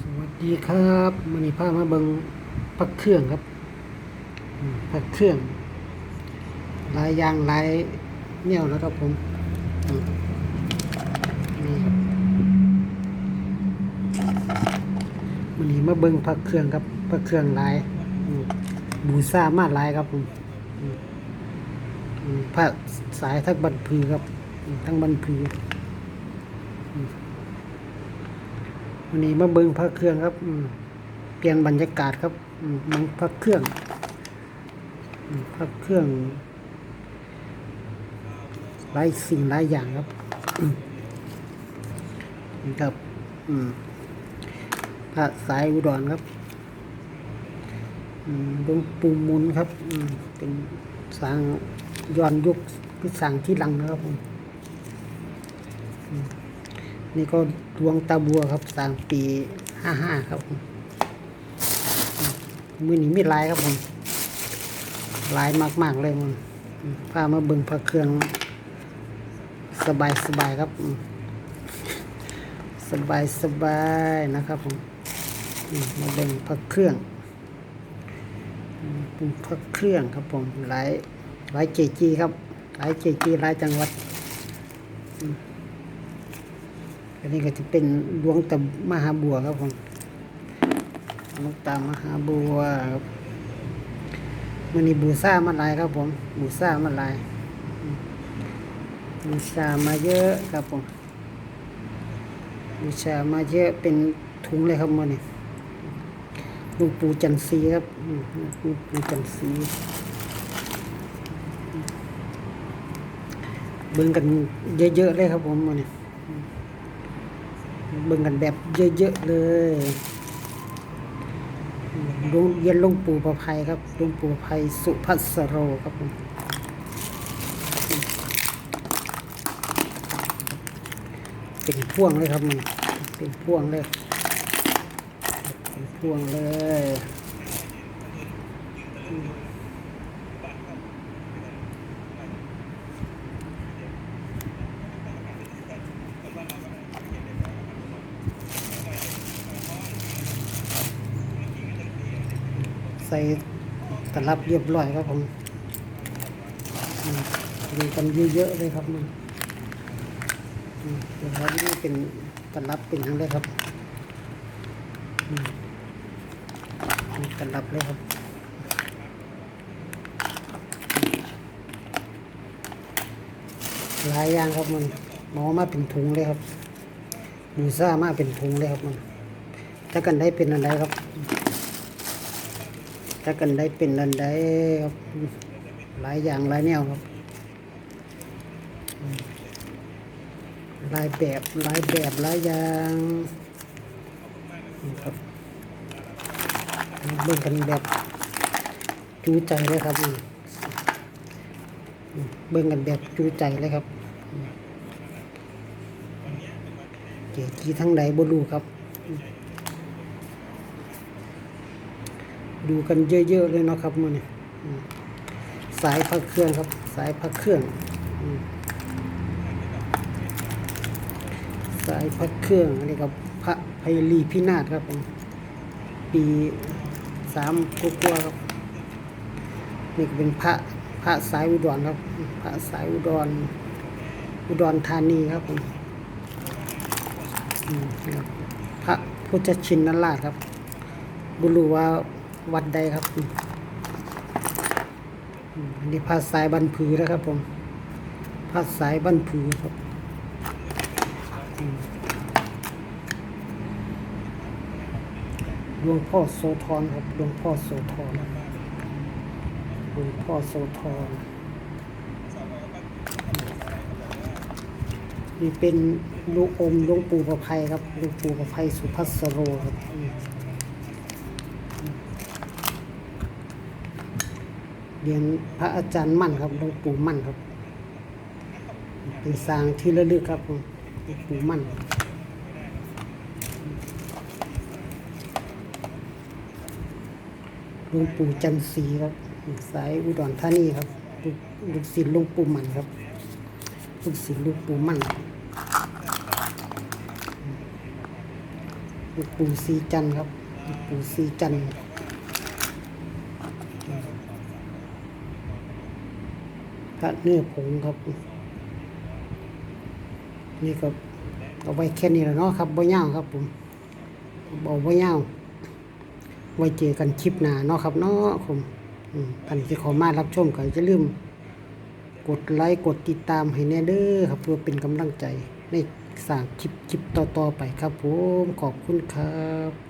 สวัสดีครับมันนี้พามาเบิงพักเครื่องครับพักเครื่องลายยางลายแนวแล้วครับผมมนี่ครับมันนี้มาเบิงพักเครื่องครับพักเครื่องลายบูซ่ามาลายครับผมอืมอืมผ้าสายทั้งบันพือครับทั้งบันพือ วันนี้มาเบิ้งพระเครื่องครับอืเปลี่ยนบรรยากาศครับมเบิงพระเครื่องพระเครื่องหลายสิ่งหลายอย่างครับครับพระสายอุดรครับอืมหลวงปู่มุนครับเป็นสร้างย้อนยุคคือสร้างที่หลังนะครับผม นี่ก็ดวงตาบัวครับสร้างปีห้าห้าครับผมมือนี้มีลายครับผมลายมาก ๆ เลยมันพามาเบิ่งพระเครื่อง สบายสบายครับ สบายสบายนะครับผมมาเบิ่งพระเครื่องอืมเป็นพระเครื่องครับผมหลายหลายเจจีครับหลายเจจีหลายจังหวัด อันนี้ก็จะเป็นดวงตามหาบัวครับผมดวงตามหาบัวครับมันนี่บูซ่ามาหลายครับผมบูซ่ามาหลายบูชามาเยอะครับผมบูชามาเยอะเป็นถุงเลยครับมันนี่หลูกปูจันทรีครับหลวงปูจันทรีเบิ่งกันเยอะๆเลยครับผมมันนี่ เบิ่งกันแบบเยอะๆเลยลวงเย็นลวงปู่ประภัยครับลวงปู่ประภัยสุภัสโรครับผมเป็นพ่วงเลยครับมันเป็นพ่วงเลยเป็นพ่วงเลย ตลับเรียบร้อยครับผมมดูกันเยอะๆเลยครับมันอืมเดี๋ยวครับนี่เป็นตลับเป็นทั้งเลยครับอืมนี่ตลับเลยครับหลายอย่างครับมันหมอมาเป็นถุงเลยครับมูซ่ามาเป็นถุงเลยครับมันถ้ากันได้เป็นอะไรครับ ถ้ากันได้เป็นอันใดครับหลายอย่างหลายแนวครับหลายแบบหลายแบบหลายอย่างครับเบิ่งกันแบบจูใจเลยครับเบิ่งกันแบบจูใจเลยครับอืมเจจีทั้งใดบ่รู้ครับ ดูกันเยอะๆเลยเนาะครับมันนี่สายพักเครื่องครับ สายพักเครื่องสายพักเครื่องอันนี้กับพระไพลีพินาศครับผมปีสามกว่าๆครับนี่ก็เป็นพระพระสายอุดรครับ พระสายอุดร อุดรธานีครับผมอืมครับพระพุทธชินราชครับบุรุว่า วัดใดครับอืมอืมอันนี้ภาสายบันผือนะครับผมภาสายบันผือครับหลวงพ่อโสธรครับหลวงพ่อโสธรหลวงพ่อโสธรนี่เป็นลูกอมหลวงปู่ประภัยครับหลวงปู่ประภัยสุภัสสโรครับ เรียนพระอาจารย์มั่นครับหลวงปู่มั่นครับ เป็นสร้างที่ระลึกครับผมหลวงปู่มั่นหลวงปู่จันทรีครับสายอุดรธานีครับลูกลูกศิษย์หลวงปู่มั่นครับลูกศิษย์หลวงปู่มั่นหลวงปู่ศรีจันทร์ครับหลวงปู่ศรีจันทร์ พระเนื้อผงครับ นี่ก็เอาไว้แค่นี้แหล้วเนาะครับบ่ยาวครับผมบ่บ่ยาวไว้เจอกันคลิปหน้าเนาะครับเนาะผมอืมท่านที่ขอมารับชมก็อย่าลืม กดไลค์กดติดตามให้แน่เด้อครับเพื่อเป็นกำลังใจในสร้างคลิปคลิปต่อๆไปครับผมขอบคุณครับ